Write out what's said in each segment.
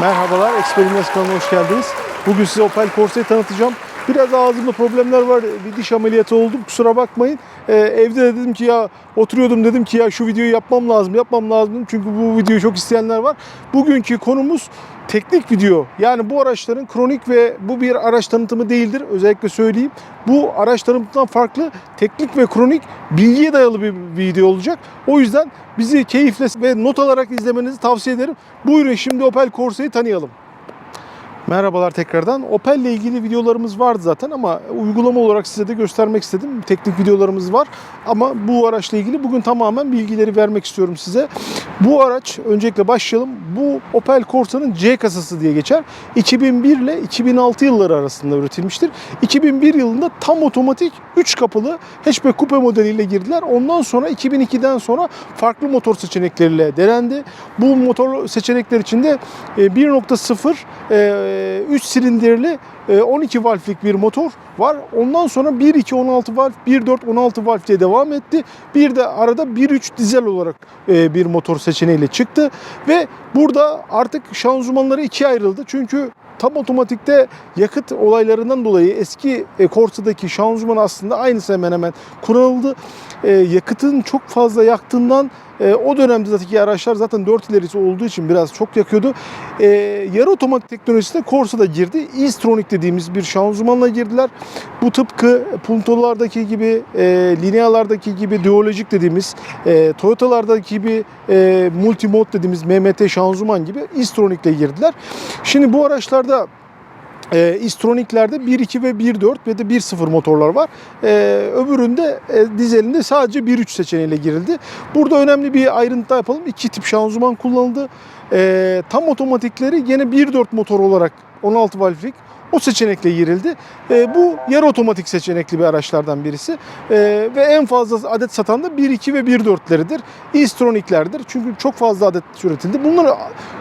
Merhabalar, Experience kanalına hoş geldiniz. Bugün size Opel Corsa'yı tanıtacağım. Biraz ağzımda problemler var, bir diş ameliyatı oldum, kusura bakmayın. Ee, evde de dedim ki ya, oturuyordum dedim ki ya şu videoyu yapmam lazım, yapmam lazım. Çünkü bu videoyu çok isteyenler var. Bugünkü konumuz teknik video. Yani bu araçların kronik ve bu bir araç tanıtımı değildir. Özellikle söyleyeyim. Bu araç tanıtımından farklı teknik ve kronik bilgiye dayalı bir video olacak. O yüzden bizi keyifle ve not alarak izlemenizi tavsiye ederim. Buyurun şimdi Opel Corsa'yı tanıyalım. Merhabalar tekrardan. Opel ile ilgili videolarımız vardı zaten ama uygulama olarak size de göstermek istedim. Teknik videolarımız var ama bu araçla ilgili bugün tamamen bilgileri vermek istiyorum size. Bu araç öncelikle başlayalım. Bu Opel Corsa'nın C kasası diye geçer. 2001 ile 2006 yılları arasında üretilmiştir. 2001 yılında tam otomatik 3 kapılı hatchback coupe modeliyle girdiler. Ondan sonra 2002'den sonra farklı motor seçenekleriyle denendi. Bu motor seçenekler içinde e, 1.0 e, 3 silindirli e, 12 valflik bir motor var. Ondan sonra 1.2 16 valf, 1.4 16 valf diye devam etti. Bir de arada 1.3 dizel olarak e, bir motor seçeneğiyle çıktı ve burada artık şanzımanları ikiye ayrıldı. Çünkü tam otomatikte yakıt olaylarından dolayı eski e, Corsa'daki şanzıman aslında aynısı hemen hemen kullanıldı. E, yakıtın çok fazla yaktığından e, o dönemde zaten araçlar zaten 4 ilerisi olduğu için biraz çok yakıyordu. E, yarı otomatik teknolojisine Corsa da girdi. E-Stronic dediğimiz bir şanzımanla girdiler. Bu tıpkı Punto'lardaki gibi, e, Linea'lardaki gibi Duolojik dediğimiz, e, Toyota'lardaki gibi e, Multimod dediğimiz MMT şanzıman gibi E-Stronic'le girdiler. Şimdi bu araçlarda e, İstronik'lerde 1.2 ve 1.4 ve de 1.0 motorlar var. E, öbüründe e, dizelinde sadece 1.3 seçeneğiyle girildi. Burada önemli bir ayrıntı yapalım. İki tip şanzıman kullanıldı. E, tam otomatikleri yine 1.4 motor olarak 16 valflik o seçenekle girildi. E, bu yarı otomatik seçenekli bir araçlardan birisi. E, ve en fazla adet satan da 1.2 ve 1.4'leridir. E-Stronik'lerdir. Çünkü çok fazla adet üretildi. Bunların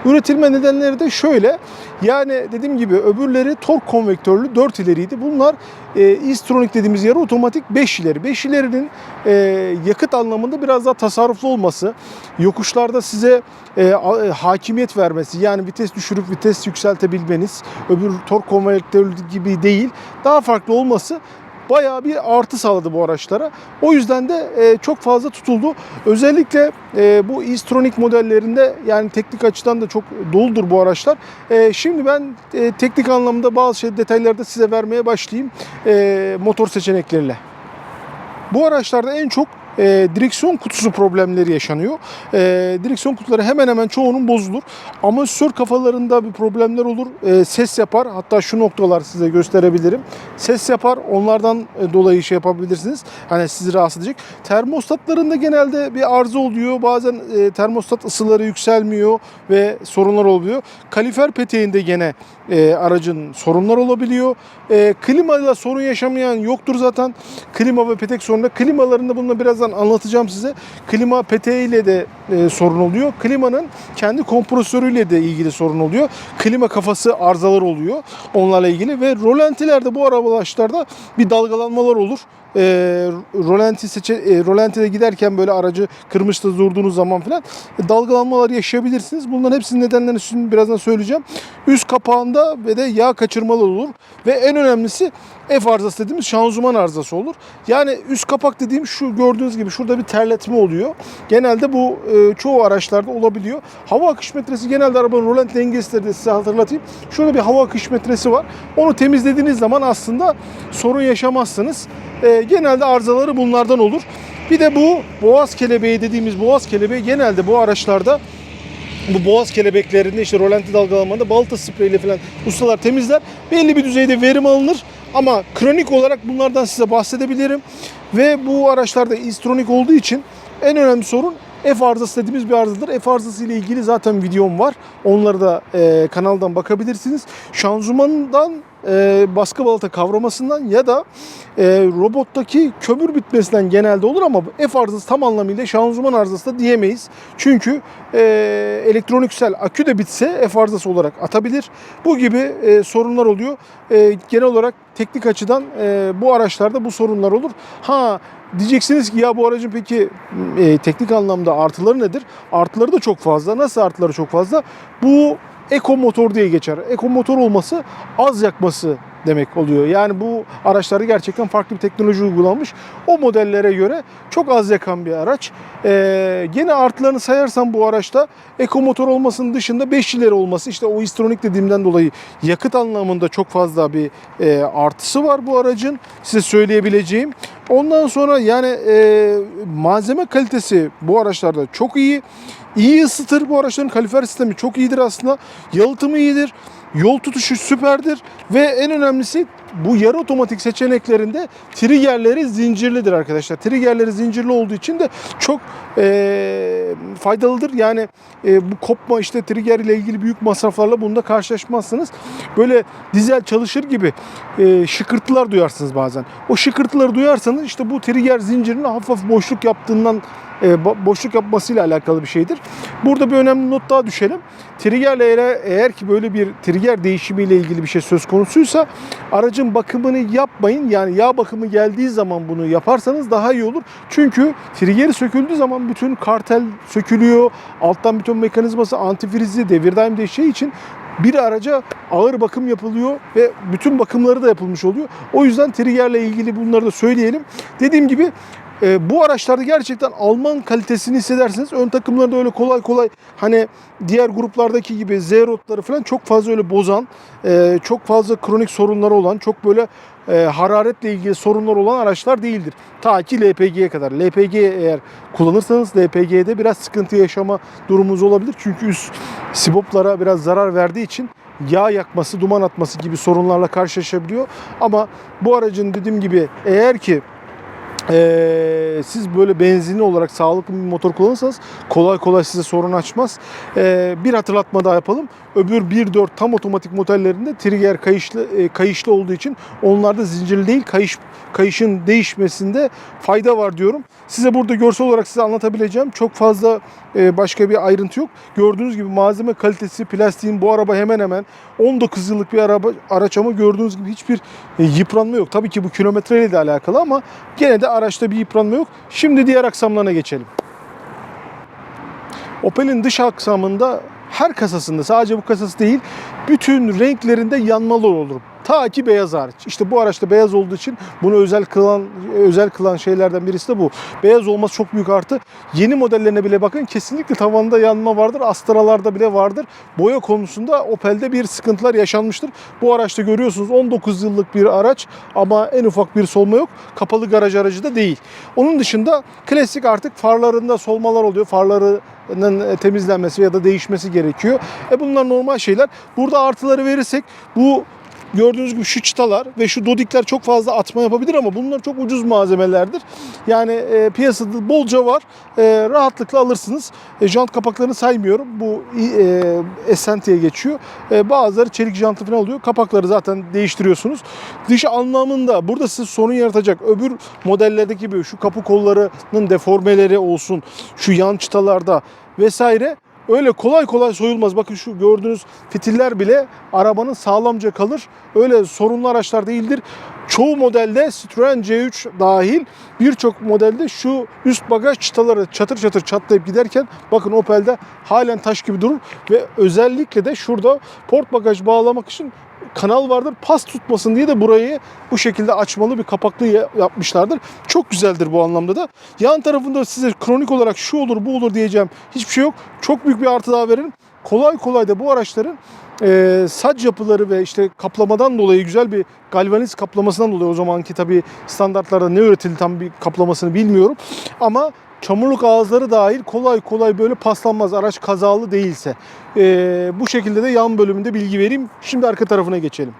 üretilme nedenleri de şöyle. Yani dediğim gibi öbürleri tork konvektörlü 4 ileriydi. Bunlar e, E-Stronic dediğimiz yarı otomatik 5 ileri. 5 ilerinin e, yakıt anlamında biraz daha tasarruflu olması, yokuşlarda size e, e, hakimiyet vermesi, yani vites düşürüp vites yükseltebilmeniz, öbür tork konvektörlü gibi değil, daha farklı olması bayağı bir artı sağladı bu araçlara. O yüzden de e, çok fazla tutuldu. Özellikle e, bu e-Stronic modellerinde yani teknik açıdan da çok doludur bu araçlar. E, şimdi ben e, teknik anlamda bazı şey detayları da size vermeye başlayayım e, motor seçenekleriyle. Bu araçlarda en çok e, direksiyon kutusu problemleri yaşanıyor. E, direksiyon kutuları hemen hemen çoğunun bozulur. Amortisör kafalarında bir problemler olur. E, ses yapar. Hatta şu noktalar size gösterebilirim. Ses yapar. Onlardan e, dolayı şey yapabilirsiniz. Hani sizi rahatsız edecek. Termostatlarında genelde bir arıza oluyor. Bazen e, termostat ısıları yükselmiyor ve sorunlar oluyor. Kalifer peteğinde gene e, aracın sorunlar olabiliyor. E, klimayla sorun yaşamayan yoktur zaten. Klima ve petek sorunu. Klimalarında bunu birazdan anlatacağım size. Klima peteğiyle de e, sorun oluyor. Klimanın kendi kompresörüyle de ilgili sorun oluyor. Klima kafası arızalar oluyor onlarla ilgili ve rolantilerde bu araçlarda bir dalgalanmalar olur. E, rolanti seçe, e, rolantide giderken böyle aracı kırmışta durduğunuz zaman falan e, dalgalanmalar yaşayabilirsiniz. Bunların hepsinin nedenlerini şimdi birazdan söyleyeceğim. Üst kapağında ve de yağ kaçırmalar olur ve en önemlisi F arızası dediğimiz şanzıman arızası olur. Yani üst kapak dediğim şu gördüğünüz gibi şurada bir terletme oluyor. Genelde bu e, çoğu araçlarda olabiliyor. Hava akış metresi genelde arabanın rolant dengesidir de size hatırlatayım. Şurada bir hava akış metresi var. Onu temizlediğiniz zaman aslında sorun yaşamazsınız. E, genelde arızaları bunlardan olur. Bir de bu boğaz kelebeği dediğimiz boğaz kelebeği genelde bu araçlarda bu boğaz kelebeklerinde işte rolanti dalgalanmada balta spreyiyle falan ustalar temizler. Belli bir düzeyde verim alınır. Ama kronik olarak bunlardan size bahsedebilirim. Ve bu araçlarda istronik olduğu için en önemli sorun F arızası dediğimiz bir arızadır. F arızası ile ilgili zaten videom var. Onları da e, kanaldan bakabilirsiniz. Şanzımandan e, baskı balata kavramasından ya da e, robottaki kömür bitmesinden genelde olur ama F arızası tam anlamıyla şanzıman arızası da diyemeyiz. Çünkü e, elektroniksel akü de bitse F arızası olarak atabilir. Bu gibi e, sorunlar oluyor. E, genel olarak teknik açıdan e, bu araçlarda bu sorunlar olur. Ha Diyeceksiniz ki ya bu aracın peki e, teknik anlamda artıları nedir? Artıları da çok fazla. Nasıl artıları çok fazla? Bu eko motor diye geçer. Eko motor olması az yakması demek oluyor. Yani bu araçlarda gerçekten farklı bir teknoloji uygulanmış. O modellere göre çok az yakan bir araç. Ee, gene artılarını sayarsam bu araçta eko motor olmasının dışında 5 ileri olması işte o istronik dediğimden dolayı yakıt anlamında çok fazla bir e, artısı var bu aracın. Size söyleyebileceğim. Ondan sonra yani e, malzeme kalitesi bu araçlarda çok iyi. İyi ısıtır bu araçların kalifer sistemi çok iyidir aslında. Yalıtımı iyidir. Yol tutuşu süperdir ve en önemlisi bu yarı otomatik seçeneklerinde triggerleri zincirlidir arkadaşlar. Triggerleri zincirli olduğu için de çok eee, faydalıdır. Yani eee, bu kopma işte trigger ile ilgili büyük masraflarla bunda karşılaşmazsınız. Böyle dizel çalışır gibi eee, şıkırtılar duyarsınız bazen. O şıkırtıları duyarsanız işte bu trigger zincirinin hafif boşluk yaptığından e, bo- boşluk yapmasıyla alakalı bir şeydir. Burada bir önemli not daha düşelim. Triggerle eğer, eğer ki böyle bir trigger değişimiyle ilgili bir şey söz konusuysa aracın bakımını yapmayın. Yani yağ bakımı geldiği zaman bunu yaparsanız daha iyi olur. Çünkü triggeri söküldüğü zaman bütün kartel sökülüyor. Alttan bütün mekanizması antifrizli, devir daim değişeceği için bir araca ağır bakım yapılıyor ve bütün bakımları da yapılmış oluyor. O yüzden triggerle ilgili bunları da söyleyelim. Dediğim gibi e, bu araçlarda gerçekten Alman kalitesini hissedersiniz. Ön takımları da öyle kolay kolay hani diğer gruplardaki gibi Z-Rod'ları falan çok fazla öyle bozan, e, çok fazla kronik sorunları olan, çok böyle e, hararetle ilgili sorunlar olan araçlar değildir. Ta ki LPG'ye kadar. LPG eğer kullanırsanız LPG'de biraz sıkıntı yaşama durumunuz olabilir. Çünkü üst siboplara biraz zarar verdiği için yağ yakması, duman atması gibi sorunlarla karşılaşabiliyor. Ama bu aracın dediğim gibi eğer ki ee, siz böyle benzinli olarak sağlıklı bir motor kullanırsanız kolay kolay size sorun açmaz. Ee, bir hatırlatma daha yapalım. Öbür 1.4 tam otomatik modellerinde trigger kayışlı e, kayışlı olduğu için onlarda zincirli değil kayış kayışın değişmesinde fayda var diyorum. Size burada görsel olarak size anlatabileceğim çok fazla e, başka bir ayrıntı yok. Gördüğünüz gibi malzeme kalitesi, plastiğin bu araba hemen hemen 19 yıllık bir araba araç ama gördüğünüz gibi hiçbir e, yıpranma yok. Tabii ki bu kilometreyle de alakalı ama gene de araçta bir yıpranma yok. Şimdi diğer aksamlarına geçelim. Opel'in dış aksamında her kasasında sadece bu kasası değil bütün renklerinde yanmalar olur. Ta ki beyaz hariç. İşte bu araçta beyaz olduğu için bunu özel kılan özel kılan şeylerden birisi de bu. Beyaz olması çok büyük artı. Yeni modellerine bile bakın kesinlikle tavanında yanma vardır. Astra'larda bile vardır. Boya konusunda Opel'de bir sıkıntılar yaşanmıştır. Bu araçta görüyorsunuz 19 yıllık bir araç ama en ufak bir solma yok. Kapalı garaj aracı da değil. Onun dışında klasik artık farlarında solmalar oluyor. Farlarının temizlenmesi ya da değişmesi gerekiyor. E bunlar normal şeyler. Burada artıları verirsek bu Gördüğünüz gibi şu çıtalar ve şu dodikler çok fazla atma yapabilir ama bunlar çok ucuz malzemelerdir. Yani e, piyasada bolca var. E, rahatlıkla alırsınız. E, jant kapaklarını saymıyorum. Bu e, Essenti'ye geçiyor. E, bazıları çelik jantlı falan oluyor. Kapakları zaten değiştiriyorsunuz. Dış anlamında burada size sorun yaratacak. Öbür modellerdeki gibi şu kapı kollarının deformeleri olsun. Şu yan çıtalarda vesaire öyle kolay kolay soyulmaz. Bakın şu gördüğünüz fitiller bile arabanın sağlamca kalır. Öyle sorunlu araçlar değildir. Çoğu modelde Citroen C3 dahil birçok modelde şu üst bagaj çıtaları çatır çatır çatlayıp giderken bakın Opel'de halen taş gibi durur ve özellikle de şurada port bagaj bağlamak için kanal vardır. Pas tutmasın diye de burayı bu şekilde açmalı bir kapaklı yapmışlardır. Çok güzeldir bu anlamda da. Yan tarafında size kronik olarak şu olur bu olur diyeceğim hiçbir şey yok. Çok büyük bir artı daha verin. Kolay kolay da bu araçların e, sac yapıları ve işte kaplamadan dolayı güzel bir galvaniz kaplamasından dolayı o zamanki tabi standartlarda ne üretildi tam bir kaplamasını bilmiyorum. Ama çamurluk ağızları dahil kolay kolay böyle paslanmaz araç kazalı değilse. E, bu şekilde de yan bölümünde bilgi vereyim. Şimdi arka tarafına geçelim.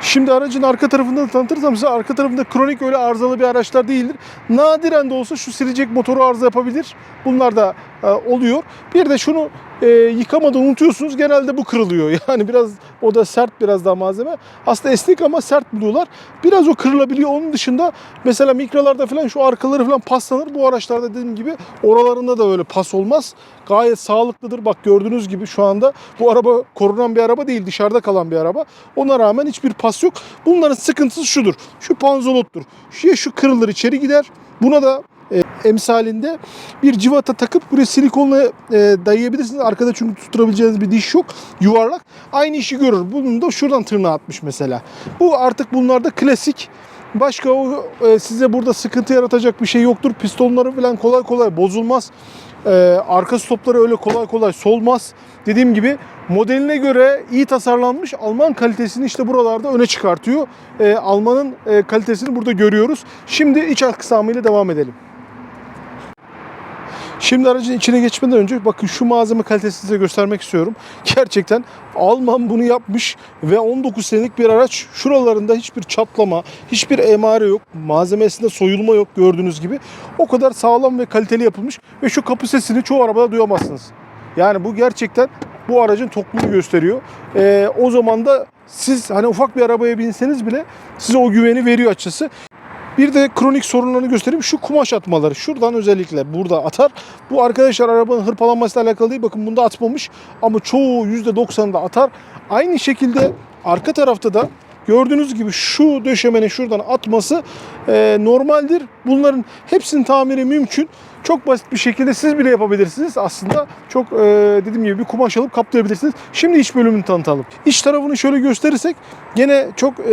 Şimdi aracın arka tarafında da tanıtırsam size arka tarafında kronik öyle arızalı bir araçlar değildir. Nadiren de olsa şu silecek motoru arıza yapabilir. Bunlar da oluyor. Bir de şunu e, yıkamadan unutuyorsunuz. Genelde bu kırılıyor. Yani biraz o da sert biraz daha malzeme. Aslında esnek ama sert buluyorlar. Biraz o kırılabiliyor. Onun dışında mesela mikrolarda falan şu arkaları falan paslanır. Bu araçlarda dediğim gibi oralarında da öyle pas olmaz. Gayet sağlıklıdır. Bak gördüğünüz gibi şu anda bu araba korunan bir araba değil. Dışarıda kalan bir araba. Ona rağmen hiçbir pas yok. Bunların sıkıntısı şudur. Şu panzolottur. Şu, şu kırılır içeri gider. Buna da e, emsalinde bir civata takıp buraya silikonla e, dayayabilirsiniz. Arkada çünkü tutturabileceğiniz bir diş yok. Yuvarlak. Aynı işi görür. Bunun da şuradan tırnağı atmış mesela. Bu artık bunlarda klasik. Başka o e, size burada sıkıntı yaratacak bir şey yoktur. Pistonları falan kolay kolay bozulmaz. E, arka stopları öyle kolay kolay solmaz. Dediğim gibi modeline göre iyi tasarlanmış Alman kalitesini işte buralarda öne çıkartıyor. E, Alman'ın e, kalitesini burada görüyoruz. Şimdi iç aksamıyla devam edelim. Şimdi aracın içine geçmeden önce bakın şu malzeme kalitesini size göstermek istiyorum. Gerçekten Alman bunu yapmış ve 19 senelik bir araç. Şuralarında hiçbir çatlama, hiçbir emare yok. Malzemesinde soyulma yok gördüğünüz gibi. O kadar sağlam ve kaliteli yapılmış ve şu kapı sesini çoğu arabada duyamazsınız. Yani bu gerçekten bu aracın tokluğunu gösteriyor. Ee, o zaman da siz hani ufak bir arabaya binseniz bile size o güveni veriyor açıkçası. Bir de kronik sorunlarını göstereyim. Şu kumaş atmaları. Şuradan özellikle burada atar. Bu arkadaşlar arabanın hırpalanmasıyla alakalı değil. Bakın bunda atmamış. Ama çoğu %90'da atar. Aynı şekilde arka tarafta da gördüğünüz gibi şu döşemenin şuradan atması e, normaldir. Bunların hepsinin tamiri mümkün. Çok basit bir şekilde siz bile yapabilirsiniz. Aslında çok e, dediğim gibi bir kumaş alıp kaplayabilirsiniz. Şimdi iç bölümünü tanıtalım. İç tarafını şöyle gösterirsek gene çok e,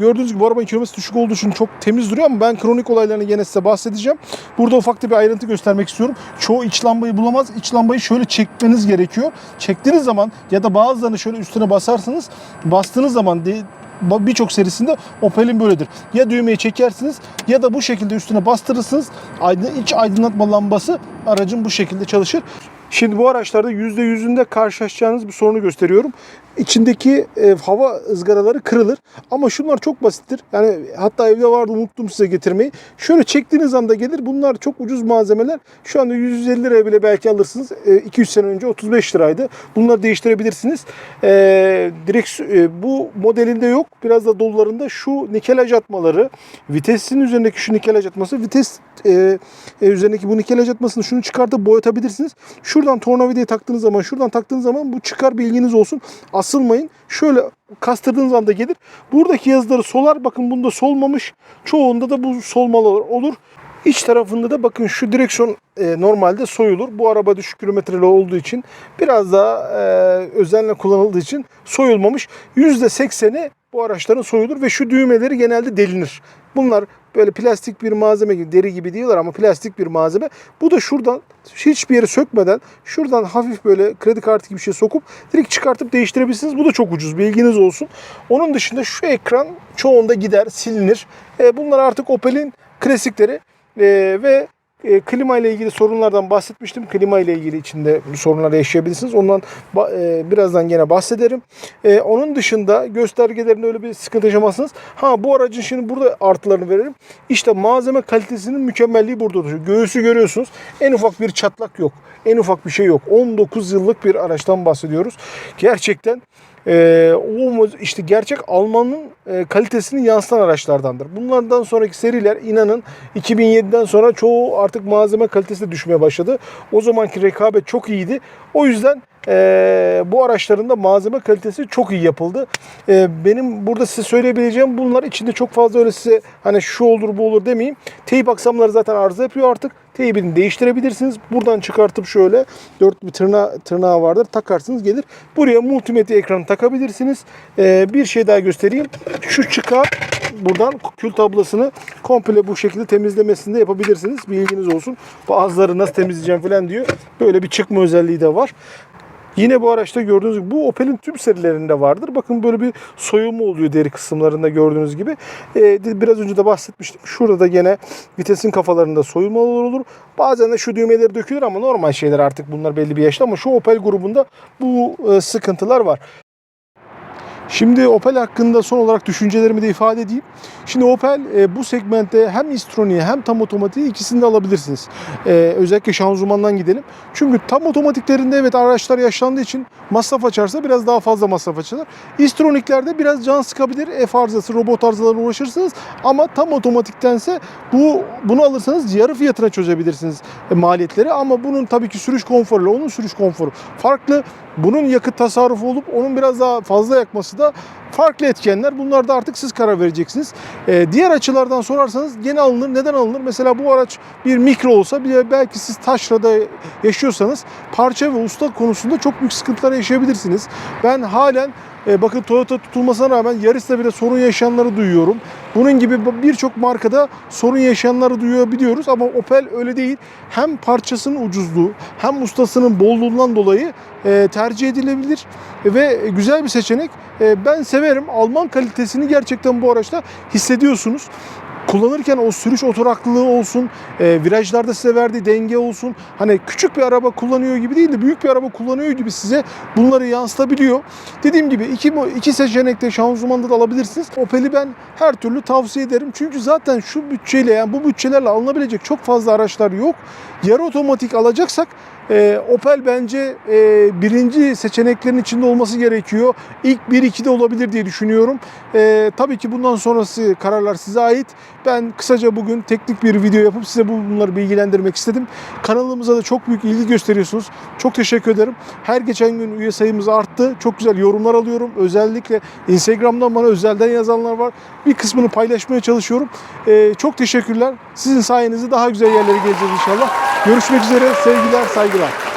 gördüğünüz gibi arabanın kilometresi düşük olduğu için çok temiz duruyor ama ben kronik olaylarını gene size bahsedeceğim. Burada ufak da bir ayrıntı göstermek istiyorum. Çoğu iç lambayı bulamaz. İç lambayı şöyle çekmeniz gerekiyor. Çektiğiniz zaman ya da bazılarını şöyle üstüne basarsınız. Bastığınız zaman de, birçok serisinde Opel'in böyledir. Ya düğmeyi çekersiniz ya da bu şekilde üstüne bastırırsınız. Aydın, iç aydınlatma lambası aracın bu şekilde çalışır. Şimdi bu araçlarda %100'ünde karşılaşacağınız bir sorunu gösteriyorum. İçindeki e, hava ızgaraları kırılır. Ama şunlar çok basittir. Yani hatta evde vardı unuttum size getirmeyi. Şöyle çektiğiniz anda gelir. Bunlar çok ucuz malzemeler. Şu anda 150 liraya bile belki alırsınız. E, 200 sene önce 35 liraydı. Bunları değiştirebilirsiniz. E, direkt e, bu modelinde yok. Biraz da dolularında şu nikelaj atmaları, vitesin üzerindeki şu nikelaj atması, vites e, e, üzerindeki bu nikelaj atmasını şunu çıkartıp boyatabilirsiniz. Şuradan tornavidayı taktığınız zaman, şuradan taktığınız zaman bu çıkar bilginiz olsun. Asılmayın. Şöyle kastırdığınız anda gelir. Buradaki yazıları solar. Bakın bunda solmamış. Çoğunda da bu solmalar olur. İç tarafında da bakın şu direksiyon e, normalde soyulur. Bu araba düşük kilometreli olduğu için biraz daha e, özenle kullanıldığı için soyulmamış. %80'i bu araçların soyulur ve şu düğmeleri genelde delinir. Bunlar böyle plastik bir malzeme gibi deri gibi diyorlar ama plastik bir malzeme. Bu da şuradan hiçbir yere sökmeden şuradan hafif böyle kredi kartı gibi bir şey sokup direkt çıkartıp değiştirebilirsiniz. Bu da çok ucuz bilginiz olsun. Onun dışında şu ekran çoğunda gider silinir. E, bunlar artık Opel'in klasikleri e, ve e, klima ile ilgili sorunlardan bahsetmiştim. Klima ile ilgili içinde sorunlar yaşayabilirsiniz. Ondan e, birazdan gene bahsederim. E, onun dışında göstergelerinde öyle bir sıkıntı yaşamazsınız. Ha bu aracın şimdi burada artılarını verelim. İşte malzeme kalitesinin mükemmelliği burada duruyor. Göğüsü görüyorsunuz. En ufak bir çatlak yok. En ufak bir şey yok. 19 yıllık bir araçtan bahsediyoruz. Gerçekten e, o işte gerçek Alman'ın e, kalitesini yansıtan araçlardandır. Bunlardan sonraki seriler inanın 2007'den sonra çoğu artık malzeme kalitesi de düşmeye başladı. O zamanki rekabet çok iyiydi. O yüzden e, bu araçların da malzeme kalitesi çok iyi yapıldı. E, benim burada size söyleyebileceğim bunlar içinde çok fazla öyle size hani şu olur bu olur demeyeyim. Teyip aksamları zaten arıza yapıyor artık. Teybini değiştirebilirsiniz. Buradan çıkartıp şöyle dört bir tırnağı, tırnağı vardır. Takarsınız gelir. Buraya multimedya ekranı takabilirsiniz. Ee, bir şey daha göstereyim. Şu çıkar buradan kül tablasını komple bu şekilde temizlemesini de yapabilirsiniz. Bilginiz olsun. Bazıları nasıl temizleyeceğim falan diyor. Böyle bir çıkma özelliği de var. Yine bu araçta gördüğünüz gibi bu Opel'in tüm serilerinde vardır. Bakın böyle bir soyulma oluyor deri kısımlarında gördüğünüz gibi. Ee, biraz önce de bahsetmiştim. Şurada da gene vitesin kafalarında soyulmalar olur. Bazen de şu düğmeleri dökülür ama normal şeyler artık bunlar belli bir yaşta ama şu Opel grubunda bu e, sıkıntılar var. Şimdi Opel hakkında son olarak düşüncelerimi de ifade edeyim. Şimdi Opel e, bu segmentte hem istroniği hem tam otomatiği ikisini de alabilirsiniz. E, özellikle şanzımandan gidelim. Çünkü tam otomatiklerinde evet araçlar yaşlandığı için masraf açarsa biraz daha fazla masraf açılır. İstroniklerde biraz can sıkabilir. F arızası, robot arızalarına uğraşırsınız. Ama tam otomatiktense bu bunu alırsanız yarı fiyatına çözebilirsiniz e, maliyetleri. Ama bunun tabii ki sürüş konforu ile onun sürüş konforu farklı. Bunun yakıt tasarrufu olup onun biraz daha fazla yakması da farklı etkenler. Bunlar da artık siz karar vereceksiniz. Ee, diğer açılardan sorarsanız gene alınır. Neden alınır? Mesela bu araç bir mikro olsa bile belki siz taşrada yaşıyorsanız parça ve usta konusunda çok büyük sıkıntılar yaşayabilirsiniz. Ben halen e, bakın Toyota tutulmasına rağmen Yaris'te bile sorun yaşayanları duyuyorum. Bunun gibi birçok markada sorun yaşayanları duyabiliyoruz ama Opel öyle değil. Hem parçasının ucuzluğu hem ustasının bolluğundan dolayı e, tercih edilebilir ve güzel bir seçenek. E, ben severim. Alman kalitesini gerçekten bu araçta hissediyorsunuz kullanırken o sürüş oturaklılığı olsun, e, virajlarda size verdiği denge olsun. Hani küçük bir araba kullanıyor gibi değil de büyük bir araba kullanıyor gibi size bunları yansıtabiliyor. Dediğim gibi iki, iki seçenekte şanzımanda da alabilirsiniz. Opel'i ben her türlü tavsiye ederim. Çünkü zaten şu bütçeyle yani bu bütçelerle alınabilecek çok fazla araçlar yok. Yarı otomatik alacaksak e, Opel bence e, birinci seçeneklerin içinde olması gerekiyor. İlk 1-2'de olabilir diye düşünüyorum. E, tabii ki bundan sonrası kararlar size ait. Ben kısaca bugün teknik bir video yapıp size bu- bunları bilgilendirmek istedim. Kanalımıza da çok büyük ilgi gösteriyorsunuz. Çok teşekkür ederim. Her geçen gün üye sayımız arttı. Çok güzel yorumlar alıyorum. Özellikle Instagram'dan bana özelden yazanlar var. Bir kısmını paylaşmaya çalışıyorum. E, çok teşekkürler. Sizin sayenizde daha güzel yerlere geleceğiz inşallah. Görüşmek üzere. Sevgiler, saygılar.